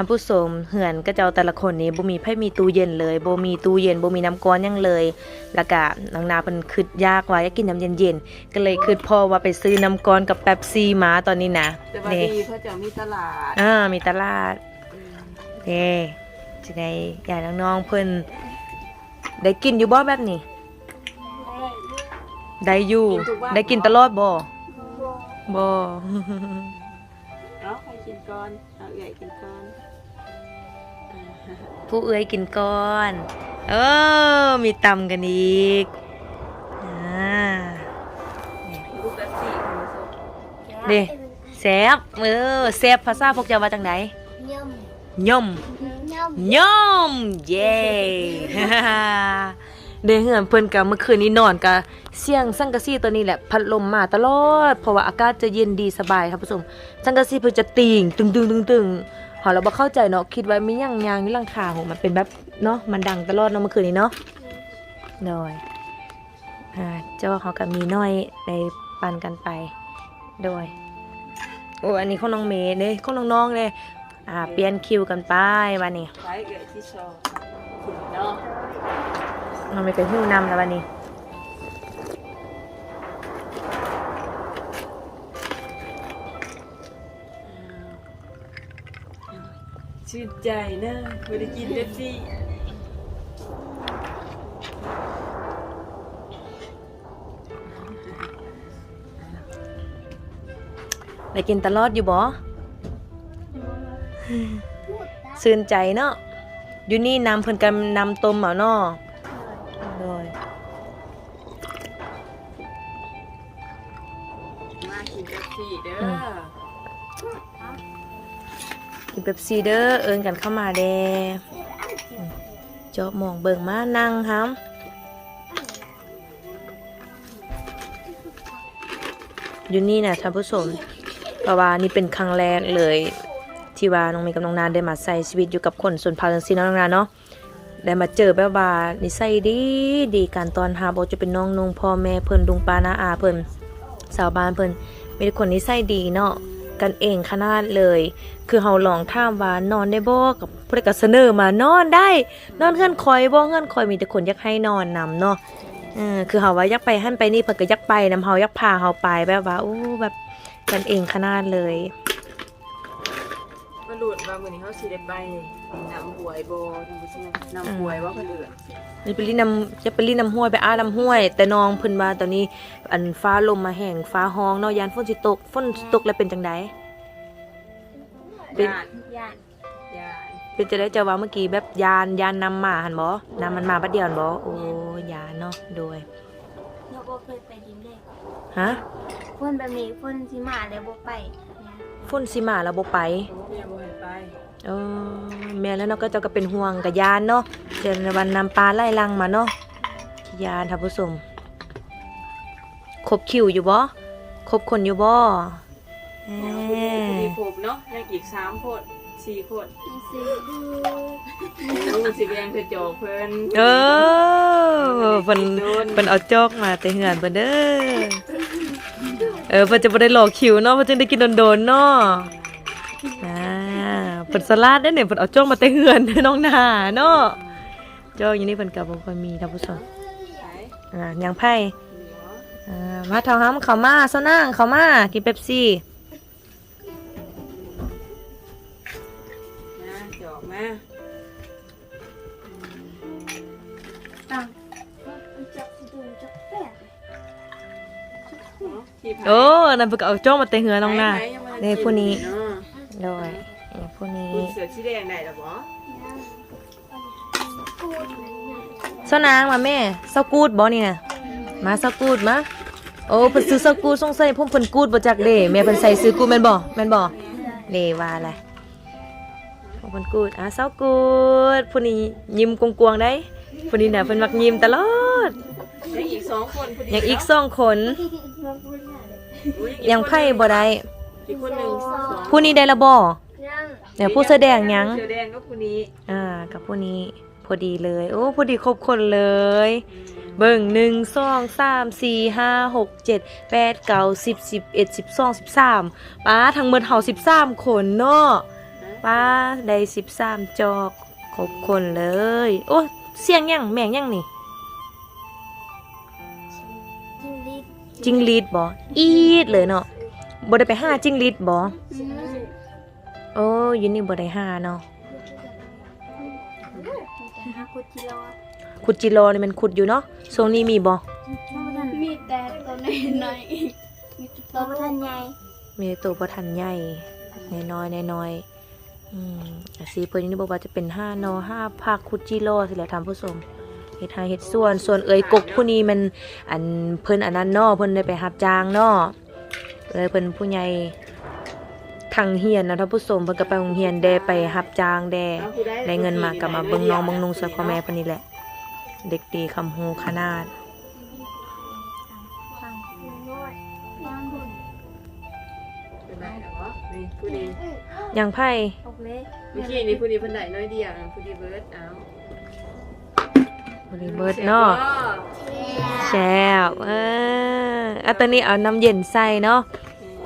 ท่านผู้ชมเหือนก็เจ้าแต่ละคนนี้บ่มีไผมีตู้เย็นเลยบ่มีตู้เย็นบ่มีน้ำก้อนหยังเลย แล้วก็น้องนาเพิ่นคิดยากว่าอยากกินน้ำเย็นๆก็เลยคิดพ่อว่าไปซื้อน้ำก้อนกับแป๊บซี่มาตอนนี้นะแต่ว่านี่ดีเพราะจะมีตลาดอ่ามีตลาดเด้สิได้ญาติน้องๆเพิ่นได้กินอยู่บ่แบบนี้ได้อยู่ได้กินตลอดบ่บ่เอาใครกินก่อนเอาใหญ่กินก่อน ผู้เอื้อยกินก่อน เออ มีตำกันอีกอ่าลูกละสี่คุณผู้ชมเด้แซบเออแซบภาษาพวกเจ้าว่าจังไดย่อมย่อมย่อมย่อมเย้เด้เหือนเพิ่นกับเมื่อคืนนี้นอนกับเสียงสังกะสีตัวนี้แหละพัดลมมาตลอด เพราะว่าอากาศจะเย็นดีสบายครับผู้ชมสังกะสีเพิ่นจะติ่งตึงตึงตึงตึงเฮาเราบ่เข้าใจเนาะคิดว่ามีหยังยางนี่หลังคาโหมันเป็นแบบเนาะมันดังตลอดเนาะเมื่อคืนนี้เนาะโดยอ่าเจ้าเขากับมีน้อยในปันกันไป โดยโอ้อันนี้ของน้องเมย์เด้ของน้องๆเลยอ่าเปลี่ยนคิวกันไปวันนี้ไปเกิดที่ชอบคุณเนาะน้องเมย์เป็นหิ้วนำแล้ววันนี้ ชื่นใจนะไม่ได้กินเป๊ปซี่ได้กินตลอดอยู่บ่ซื่นใจเนาะอยู่นี่นำเพิ่นกันนำต้มเอาเนาะ ป๊ปซีเด้อเอิ้นกันเข้ามาเด้อืมเจาะหมองเบิ่งมานั่งครับอยู่นี่นะท่านผู้ชมเพราะว่านี่เป็นครั้งแรกเลยที่ว่าน้องเมย์กับน้องนานได้มาใส่ชีวิตอยู่กับคนส่วนพาจังซีน้องนานเนาะได้มาเจอแบบว่านิสัยดีดีการตอนหาบจะเป็นน้องนุ่งพ่อแม่เพิ่นลุงปานาอาเพิ่นสาวบ้านเพิ่นมีคนนิสัยดีเนาะ กันเองขนาดเลย คือเฮาลองถามว่านอนได้บ่กับเพิ่นก็เสนอมานอนได้ นอนเฮือนคอยบ่เฮือนคอยมีแต่คนอยากให้นอนนำเนาะเออคือเขาว่าอยากไปหั่นไปนี่เพิ่นก็อยากไปนำเฮาอยากพาเฮาไปแบบว่าโอ้แบบกันเองขนาดเลย หลุดว่ามื้อนี้เขาสิได้ไปน้ำหวยบ่ท่านผู้ชมน้ำหวยว่าเพิ่นเอื้อนนี่ไปรีน้ำจะไปรีน้ำห้วยไปอ้าน้ำห้วย แต่น้องเพิ่นว่าตอนนี้ อันฟ้าลมมาแห้งฟ้าห้องเนาะยานฝนสิตกฝนสิตกแล้วเป็นจังไดเป็น ย่านย่านย่านเป็นจะได้จะว่าเมื่อกี้แบบยานยานนำมาหั่นบ่นำมันมาบัดเดียวหั่นบ่โอ้ยานเนาะโดยเราบ่เคยไปดินเลยฮะคนแบบนี้คนที่มาแล้วบ่ไปเนี่ย ฝนสิมาแล้วบ่ไปโอ้แม่บ่ให้ไปเออแม่แล้วเนาะก็เจ้าก็เป็นห่วงกับยานเนาะเจอในวันนำปลาไล่ลังมาเนาะยานท่านผู้ชมครบคิวอยู่บ่ครบคนอยู่บ่แหมีมครบเนาะยังอีกสามคนสี่คนมีซื้อดูโอ้สิแบ่งเพิ่นจอกเพิ่นเออเพิ่นเพิ่นเอาจอกมาแต่เหือนเพิ่นเด้อ เออเพิ่นจะบ่ได้รอคิวเนาะเพิ่นจึงได้กินโดนๆเนาะอ่าเพิ่นสลัดได้อเนี่ยเพิ่นเอาจอกมาแต่เหือนน้องหน้าเนาะจอกอย่างนี้เพิ่นก็บ่ค่อยมีท่านผู้ชมไปอ่ายังไพ่เหลืออ่ามาทองห้ำเขามาเซานั่งเขามากินเป๊ปซี่นะจอกมาตังจับดูจับแปะเนาะที่ผ่าน โอ้นั่นเพิ่นก็เอาจ้องมาเตะเหือน้องหน้าไหยังบ่ทันี่ผู้นี้เาะโดยนี่ผู้นี้คุณเสือสีแดงได้หรอบ่กูดนั่นไงเซานางมาแม่เซากูดบ่นี่น่ะมาเซากูดมาโอ้เพิ่นซื้อเซากูดสงสัยพุ่มเพิ่นกูดบ่จักเด้แม่เพิ่นใส่ซื้อกูดแม่นบ่แม่นบ่เด้ว่าอะไรพวกเพิ่นกูดอะเซากูดผู้นี้ยิ้มกวงๆได้ผู้นี้น่ะเพิ่นมักยิ้มตลอดยังอีกสองคนพอดียังอีกสองคน มาพูดหน่อยเลยอุ๊อีกยังไพ่บ่ได้อีกคนหนึ่งสองผู้นี้ได้ละบ่ยังเดี๋ยวผู้แสดงยัง เสือแดงก็ผู้นี้อ่า กับผู้นี้พอดีเลย โอ้พอดีครบคนเลย เบิ่งหนึ่งสองสามสี่ห้าหกเจ็ดแปดเก้าสิบสิบเอ็ดสิบสองสิบสามป้าทั้งหมดเฮาสิบสามคนเนาะฮะป้าได้13จอกครบคนเลย โอ้เสียงยังแม่งยังนี่กินลิต จิงลีดบ่อีดเลยเนาะบ่ได้ไปหาจิงลีดบ่โอ้อยินนี่บ่ได้หาเนาะฮาคุจิโร่ขุดจิโรนี่มันขุดอยู่เนาะช่วงนี้มีบ่มีแต่ตัวน้อยๆมีตัวท่านใหญ่มีตัวบ่ทันใหญ่น้อยๆน้อยๆอืมอาสีเพิ่นนี่บอกว่าจะเป็น5นอ5ผักขุดจิโรสิแหละท่านผู้ชม เฮ็ดหาเฮ็ดส่วน ส่วนเอ่ยกกผู้นี้มันอันเพิ่นอันนั้นนาะเพิ่นได้ไปรับจ้างนาะเลยเพิ่นผู้ใหญ่ทางเฮียนนะท่านผู้ชมเพิ่นก็ไปโรงเรียนได้ไปรับจ้างได้ได้เงินมากลับมาเบิ่งน้องเบิ่งนุ่งซอยพ่อแม่เพิ่นนี่แหละ เด็กดีคำฮูขนาดอยฟังหุ่นเป็นไรเหรอนี่ผู้นี้ยังไพ่เล็กเมื่อกี้นี่ผู้นี้เพิ่นได้น้อยเดียวผู้นี้เบิร์ดเอา บริเบิดเนาะแซ่บเอออะตอนนี้เอาน้ำเย็นใส่เนาะ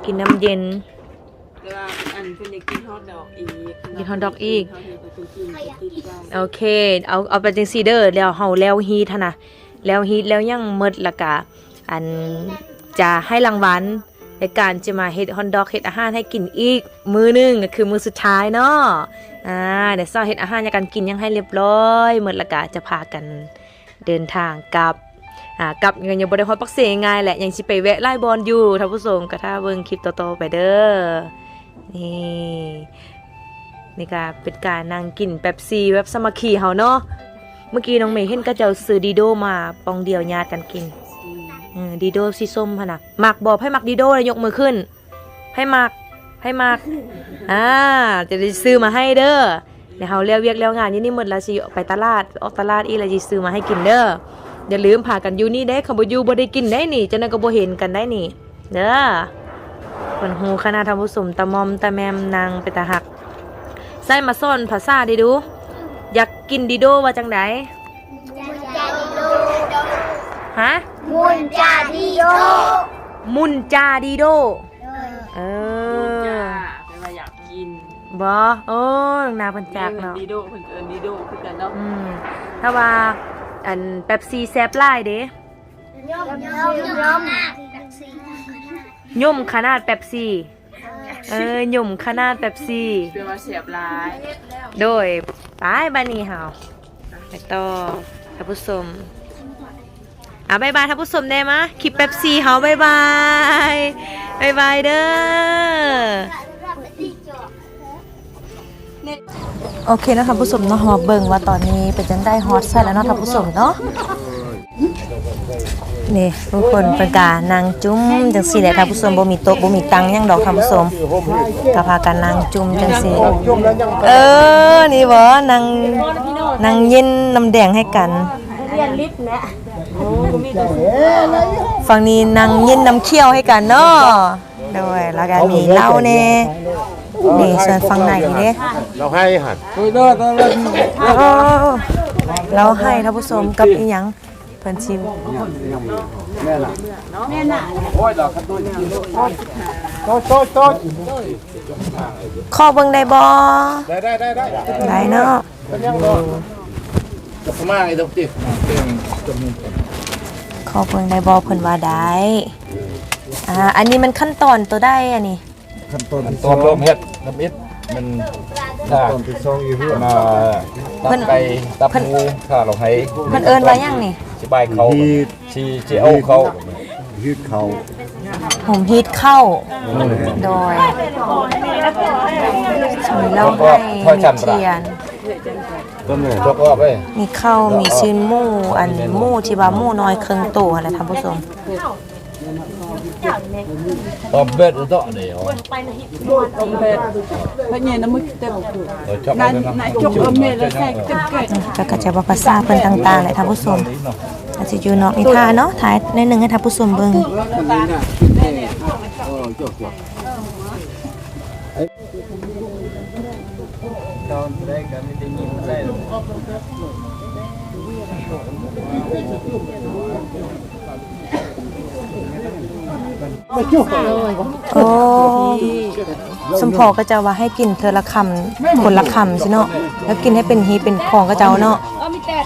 กินน้ำเย็นเดี๋ยวอันเพิ่นได้กินฮอทดอกอีกกินฮอทดอกอีกเพิ่นกินเพิ่นกินได้โอเค เอาเอาไปจังซีเด้อแล้วเฮาแล้วฮีทหั่นนะแล้วฮีทแล้วยังหมดและกะอันจะให้รางวัล ในการจะมาเฮ็ดฮอนดอกเฮ็ดอาหารให้กินอีก มือหนึงก็คือมือสุดท้ายเนาะอ่าเดี๋ยวเช้าเฮ็ดอาหารในการกินยังให้เรียบร้อยหมดและกะจะพากันเดินทางกลับอ่ากลับยังยังบ่ได้ฮอดปักเสง่ายแหละยังสิไปแวะไล่บอลอยู่ท่านผู้ชมก็ถ้าเบิ่งคลิปต่อๆไปเด้อนี่นี่ก็เป็นการนั่งกินแป๊บซีแบบสมัคคีเฮาเนาะเมื่อกี้น้องเมย์เห็นก็จ้าซื้อดีโดมาปองเดียวญาติกันกิน ดีโดสีส้มพะนะมักบอกให้มักดีโดเลยยกมือขึ้น ให้มักให้มักอ่าจะได้ซื้อมาให้เด้อเดี๋ยวเฮาเรียกเวียกแล้วงานนี่นี่หมดแล้วสิออกไปตลาดออกตลาดอีแล้วสิซื้อมาให้กินเด้ออย่าลืมพากันอยู่นี่ได้คำบ่อยู่บ่ได้กินได้นี่จังนั้นก็บ่เห็นกันได้นี่เด้อเพิ่นฮู้คณะทำผู้สมตะมอมตะแมมนางไปตาหักใส่มาซ่อนภาษาดิดู อยากกินดิโดว่าจังได มุนจาดิโดฮะมุนจาดิโดมุนจาดิโดเอจ้าอเป็นว่าอยากกินบอโอ้ลงนาเพิ่นจักเนาะดีโดเพิ่นเอิ้นดีโดคือกันเนาะอืมถ้าว่าอันเป๊ปซี่แซ่บหลายเด้ยมยมยมย่มขนาดเป๊ปซี่ เออย่มขนาดเป๊ปซี่ เป็นว่าเสียบหลายโดยไปบานี่เฮาไปต่อท่านผู้ชม อะบายบายท่านผู้ชมได้มะคลิปเป๊ปซี่เฮาบายบายบายบายเด้อโอเคนะท่านผู้ชมเนาะมาเบิ่งว่าตอนนี้เป็นจังได้ฮอตใช่แล้วเนาะท่านผู้ชมเนาะนี่ทุกคนเป็นกานางจุ้มจังซี่แหละท่านผู้ชมบ่มีโต๊ะบ่มีตังยังดอกท่านผู้ชมก็พากันนางจุ้มจังซี่เออนี่บ่นางนางเย็นน้ำแดงให้กัน ฝั่งนี้นางเย็นน้ำเคี่ยวให้กันเนาะโดยแล้วก็มีเหล้าแน่นี่ส่วนฝั่งไหนเด้เราให้หันโอ้เราให้ท่านผู้ชมกับอีหยังเพิ่นชิมขอเบิ่งได้บ่ได้ได้ได้ได้ได้เนาะ เป็นยังบ่จะพม่าไอ้ตรงติขอเบิ่งได้บ่เพิ่นว่าได้อ่าอันนี้มันขั้นตอนตัวได้อันนี้ขั้นตอนที่ตอนเริ่มเฮ็ดน้ำอิดมันถ้าตอนที่สองอยู่ที่มาตับไก่ตับหมูถ้าเราให้เพิ่นเอิ้นว่าหยังนี่สิบายเขาฮีดชีสิเอาเขาฮีดเขาผมฮีทเข้าโดยส่วนเราให้มีเทียน ต้นเนี่ยยกว่าไปมีข้าวมีชิ้นหมูอันหมูที่ว่าหมูน้อยครึ่งโตหั่นแหละท่านผู้ชมตอมเบ็ดอุตะเดียวต้มเผ็ดเพราะเนี่ยน้ำมึกเต็มเราชอบนายนะนายจกเอาเมแล้วใส่เต็มเกล็ดก็กระจายภาษาเพิ่นต่างๆแหละท่านผู้ชมอาจจะอยู่เนาะมีท่าเนาะถ่ายในหนึ่งให้ท่านผู้ชมเบิ่ง โอ้สมพอก็จะว่าให้กินเธอละคำคนละคำใช่เนาะแล้วกินให้เป็นฮีเป็นของก็เจ้าเนาะเออมีแต่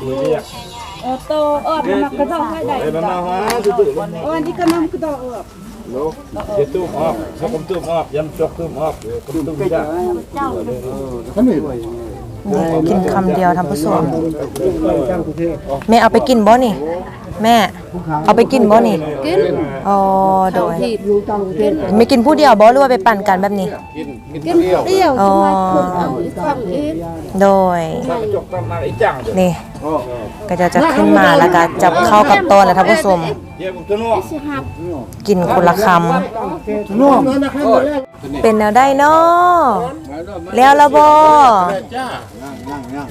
เออโตเออมันก็ต้องให้ได้ไอ้บ้านนาฮะตุ้มเออนี่ก็น้ำก็ต้องเออ ลูกเดี๋ยวตุ้มออกชกตุ้มออกยำชกตุ้มออกตุ้มตุ้มจ้าท่านนี่กินคำเดียวทำผสมแม่เอาไปกินบ่นี่ แม่ เอาไปกินบ่นี่กินอ๋อโดยที่รู้ต้องกินไม่กินผู้เดียวบ่หรือว่าไปปั่นกันแบบนี้กินกินกินเดียวเดียวอ๋อคนเอาอีกฝั่งอีกโดยถ้าจกตั้งมาไอ้จังเดี๋ยวนี่ก็จะจะขึ้นมาแล้วก็จับเข้ากับต้นแล้วท่านผู้ชมเดี๋ยวผมจะนวดสิหับกินคนละคน้องำเป็นแนวได้เนาะแล้วละบ่ย่างย่าง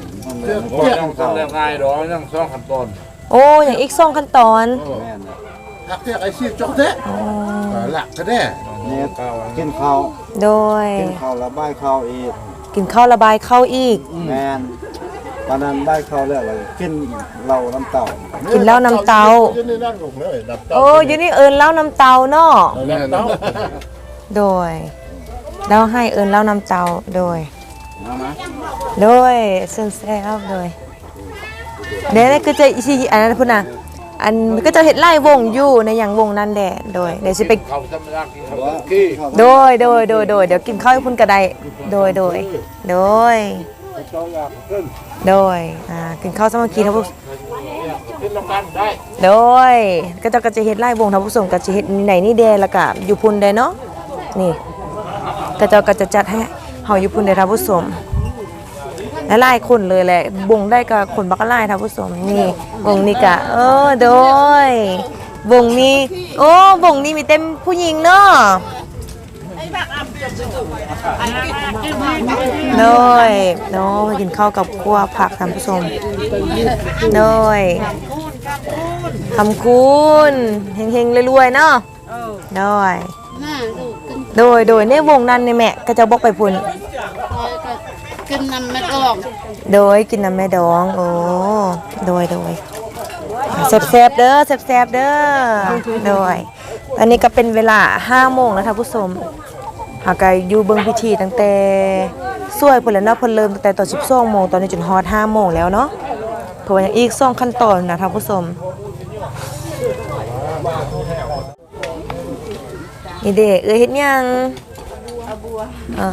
โอ้ยยังทำแรงง่ายดอกยังสองขั้นตอน โอ้อย่างอีกสองขั้นตอนหักเรียกไอ้ชีพจอกเด้หลักก็ได้เนี่ยกินข้าวโดย กินข้าวแล้วบ้ายข้าวอีกกินข้าวระบายเข้าอีก แมนตอนนั้นบ้ายข้าวแล้วเลยกินเหล้าน้ำเต่ากินเหล้าน้ำเตายืนนี่นั่งลงเลยดับเตาโอ้ยนี่เอิญเหล้าน้ำเตาเนาะดับเตาโดยแล้วให้เอิญเหล้าน้ำเตาโดยโดยเซนเซลโดย เดี๋ยวนี่ก็จะอีอันนั้นพุ่นน่ะอันก็จะเห็นไล่วงอยู่ในอย่างวงนั้นแดดโดยเดี๋ยวสิไปเขาธรรมดากินเขาขี้โดยโดยโดยโดยเดี๋ยวกินข้าวให้พุ่นกระไดโดยโดยโดยโดยอ่ากินข้าวสามัคคีทั้งผู้กินลงกันได้โดยก็จะก็จะเฮ็ดไล่วงทั้งผู้ชมก็จะเฮ็ดไหนนี่แดล้วก็อยู่พุ่นได้เนาะนี่ก็จะก็จะจัดให้เฮาอยู่พุ่นได้ท่านผู้ชม หลายคนเลยแหละวงได้กับคนบักหลายท่านผู้ชมนี่วงนี้ก็เออโดยวงนี้โอ้วงนี้มีเต็มผู้หญิงเนาะโดยโดยกินข้าวกับคั่วผักท่านผู้ชมโดยทำคุณเฮงๆรวยๆเนาะโดยหน้าลูกกินโดยโดยในวงนั้นในแม่ก็จะบอกไปพุ่น กินน้ำไม่ออกโดยกินน้ำแม่ดอง โอ้โดยโดยแซบๆเด้อแซบๆเด้อโดยอันนี้ก็เป็นเวลา5โมงแล้วท่านผู้ชมหากอยู่เบิ่งพิธีตั้งแต่สวยพลเนาะพิ่นเริ่มตั้งแต่ตอน12โมงตอนนี้จนฮอด5โมงแล้วเนาะเพราะว่างอีกสองขั้นตอนนะท่านผู้ชมนี่เด็กเอ้ยเฮ็ดยังอ่า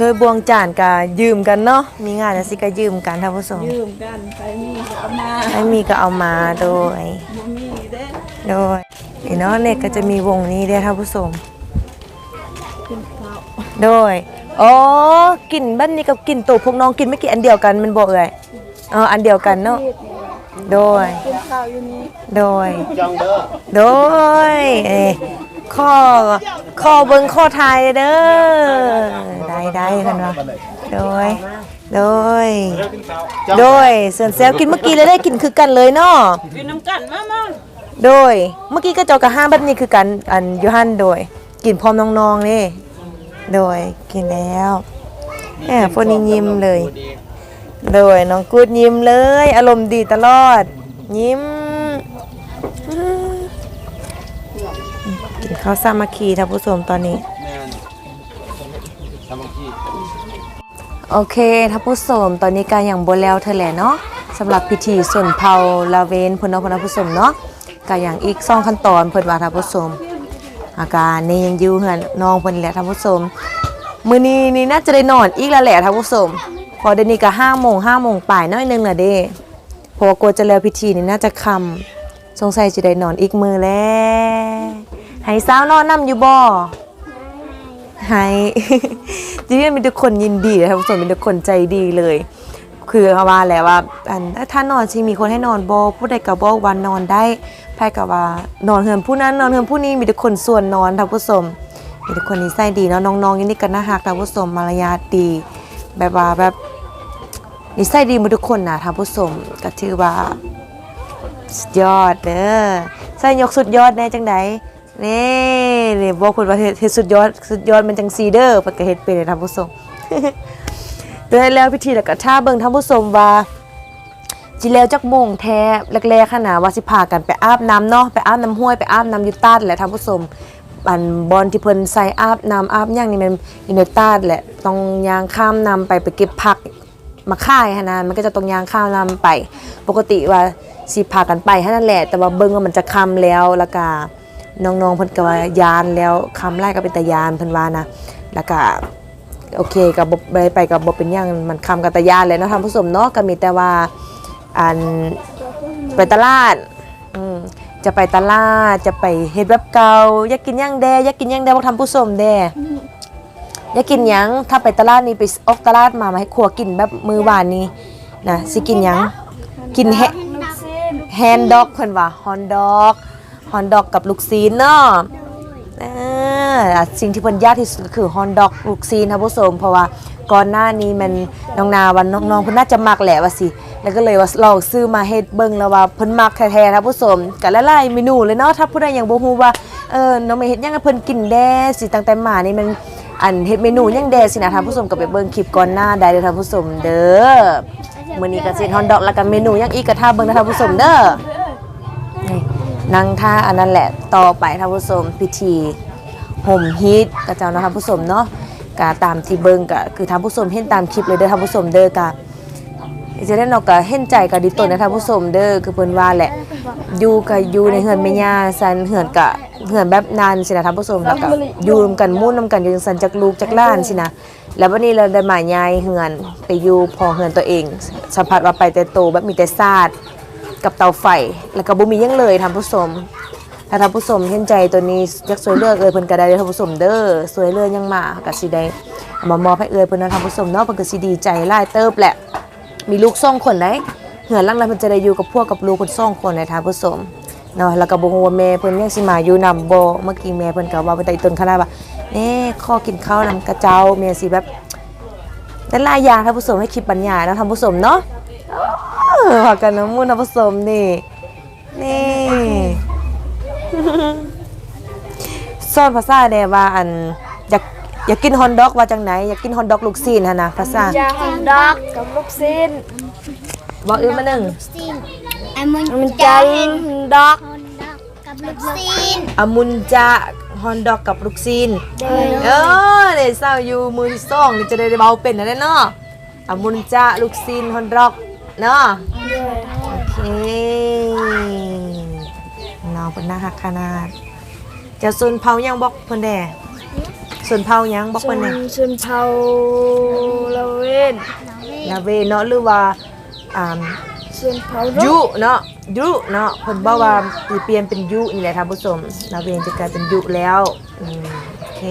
เธอบวงจานกะยืมกันเนาะมีงานจังซี่ก็ยืมกันท่านผู้ชมยืมกันไปมีก็เอามาไม่มีก็เอามาโดยบ่มีเด้โดยนี่เนาะเนี่ยก็จะมีวงนี้ด้วยท่านผู้ชมโดยอ๋อกินบ้านนี้กับกินตัวพวกน้องกินไม่กี่อันเดียวกันมันบอกเลยอ๋ออันเดียวกันเนาะโดยกินข้าวอยู่นี่โดยโดยเอ้ข้อข้อเบิ้งข้อไทยเด้อ ได้คันว่าโดย โดย โดยส่วนแซวกินเมื่อกี้เลยได้กินคือกันเลยเนาะกินน้ำกันมามาโดย เมื่อกี้ก็เจ้ากะห้ามแบบนี้คือกันอันยูฮันโดย กินพร้อมน้องๆนี่โดยกินแล้วแหมพวกนี้ยิ้มเลย โดยน้องกูดยิ้มเลย อารมณ์ดีตลอด ยิ้มกินข้าวสามัคคีท่านผู้ชมตอนนี้ โอเคท่าผู้ชมตอนนี้การอย่างบนแล้วเธอแหละเนาะสำหรับพิธีส่วนเผาลาเวนพนพนผู้ชมเนาะก็อย่างอีกสองขั้นตอนเพิ่นว่าท่านผู้ชมอาการนี่ยังอยู่เฮือนน้องเพิ่นแหละท่านผู้ชมมื้อนี้นี่น่าจะได้นอนอีกแล้วแหละท่านผู้ชมพอเดี๋ยวนี้ก็5โมง5โมงป่ายน้อยนึงน่ะเด้เพราะว่ากลัวจะแล้วพิธีนี่น่าจะคำสงสัยจะได้นอนอีกมือแล้วให้สาวนอนนํอยู่บ่ ให้จริงๆมีทุกคนยินดีนะครับส่วนเป็นทุกคนใจดีเลย คือเขาว่าแหละว่าอันถ้านอนชิมีคนให้นอนโบผู้ใดกับบวันนอนได้ไพ่กับว่านอนเฮือนผู้นั้นนอนเฮือนผู้นี้มีทุกคนส่วนนอนท่านผู้ชมมีทุกคนนิสัยดีเนาะน้องๆอยันนี่กันนะฮักท่านผู้ชมมารยาทดี แบบว่าแบบนิสัยดีหมดทุกคนนะท่านผู้ชมก็ถือว่าสุดยอดเด้อใส่ยกสุดยอดแน่จังได นี่นี่บอกคนว่าเฮ็ดสุดยอดสุดยอดมันจังซีเดอเพิ่นก็เฮ็ดเป็นท่านผู้ชมเดินแล้วพิธีแล้วก็ท่าเบิ่งท่านผู้ชมว่าจิแล้วจักโมงแท้แรกๆขนาดว่าสิพากันไปอาบน้ำเนาะไปอาบน้ำห้วยไปอาบน้ำยุต้านแหละท่านผู้ชมอันบอลที่เพิ่นใส่อาบน้ำอาบหยังนี่มันอยู่ในตาดแหละต้องยางข้ามนำไปไปเก็บผักมาค่ายหั้นนะมันก็จะต้องยางข้ามนำไป ปกติว่าสิพากันไปหั้นนั่นแหละ แต่ว่าเบิ่งว่ามันจะค่ำแล้วแล้วก็ น้องๆเพิ่นก็ว่ายานแล้วคำไล่ก็เป็นตายานเพิ่นว่านะแล้วก็โอเคกับบไปไปกับบเป็นหยังมันคำกับตะยานเลยเนาะท่านผู้ชมเนาะก็มีแต่ว่าอันไปตลาดอืมจะไปตลาดจะไปเฮ็ดแบบเก่าอยากกินหยังแดอยากกินหยังแดบอกท่าผู้ชมแดอยากกินหยังถ้าไปตลาดนี่ไปออกตลาดมามาให้ครัวกินแบบมือวานนี้นะสิกินหยังกินแฮนแฮนด็อกเพิ่นว่าฮอนด็อก ฮอนดอกกับลูกซีนเนาะออสิ่งที่เพิ่นยากที่สุดก็คือฮอนดอกลูกซีนครับผู้ชมเพราะว่าก่อนหน้านี้มันน้องนาวันน้องๆเพิ่นน่าจะมักแหละว่าสิ แล้วก็เลยว่าลองซื้อมาเฮ็ดเบิ่งแล้วว่าเพิ่นมักแท้ๆครับผู้ชมก็หลายๆเมนูเลยเนาะถ้าผู้ใดยังบ่ฮู้ว่าเออน้องเมย์เฮ็ดยังเพิ่นกินแด้สิตั้งแต่มานี่มันอันเฮ็ดเมนูยังแด้สินะท่านผู้ชมก็ไปเบิ่งคลิปก่อนหน้าได้เลยท่านผู้ชมเด้อมื้อนี้ก็สิเฮ็ดฮอนดอกแล้วก็เมนูยังอีกก็ท่าเบิ่งนะท่านผู้ชมเด้อ นั่งท่าอันนั้นแหละต่อไปท่านผู้ชมพิธีห่มฮีตกับเจ้านะท่านผู้ชมเนาะกาตามที่เบิงกะคือท่านผู้ชมเห็นตามคลิปเลยเด้อท่านผู้ชมเด้อกะจะได้เนาะกะเห็นใจกับดิตนนะท่านผู้ชมเด้อคือเพิ่นว่าแหละอยู่กับอยู่ในเฮือนแม่ย่าซันเฮือนกะเฮือนแบบนานสินะท่านผู้ชมแล้วก็อยู่รวมกันมุ่นนำกันอยู่จังซันจักลูกจักล้านสินะแล้ววันนี้เราได้มาย้ายเฮือนไปอยู่พอเฮือนตัวเองสัมผัสว่าไปแต่โตแบบมีแต่ซาด กับเตาไฟแล้วก็บ่มียังเลยท่านผู้ชมถ้าท่านผู้ชมเห็นใจตัวนี้อยากสวยเลือกเอ่ยเพิ่นก็ได้เด้อท่านผู้ชมเด้อสวยเลือกยังมาก็สิได้เอามามอบให้เอ่ยเพิ่นนะท่านผู้ชมเนาะเพิ่นก็สิดีใจหลายเติบแหละ มีลูกสองคนได้เหือนหลังนั้นเพิ่นจะได้อยู่กับพวกกับลูกเพิ่องคนในท่านผู้ชมเนาะแล้วก็บ่ฮู้ว่าแม่เพิ่นยังสิมาอยู่นํบ่เมื่อกี้แม่เพิ่นก็ว่าไปแต่อีต้นขนาดว่าเน่ขอกินข้าวนำกระเจ้าแม่สิแบบแต่ลายอย่างท่านผู้ชมให้คลิปบรรยายเนาะท่านผู้ชมเนาะ เออพากันน้ำมูนน้ำผสมนี่ นี่ ซ่อนภาษาแดว่าอัน อยากอยากกินฮอนดอกว่าจังไหน อยากกินฮอนดอกลูกซีนฮะนะภาษายาฮอนด็อกกับลูกซีนบอกอื่นมาหนึ่งมันจะฮอนด็อกกับลูกซีนอามุนจะฮอนดอกกับลูกซีน เด้อเออเดี๋ยวเศร้าอยู่มือที่สองนี่จะได้เบาเป็นนะเนาะอามุนจะลูกซีนฮอนดอก เนาะโอเคน้องเป็นน่าฮักขนาดเจะส่วนเผายังบอกเพิ่นแด่ส่วนเผายังบอกส่วเพิ่นนแด่ส่วนเผาละเว้นนาเวเนาะหรือว่าอ่าส่วนเผายุเนาะยุเนาะเพิ่นบอกว่าสิเปลี่ยนเป็นยุนี่แหละท่านผู้ชมนาเวจะกลายเป็นยุแล้วอืมโอเค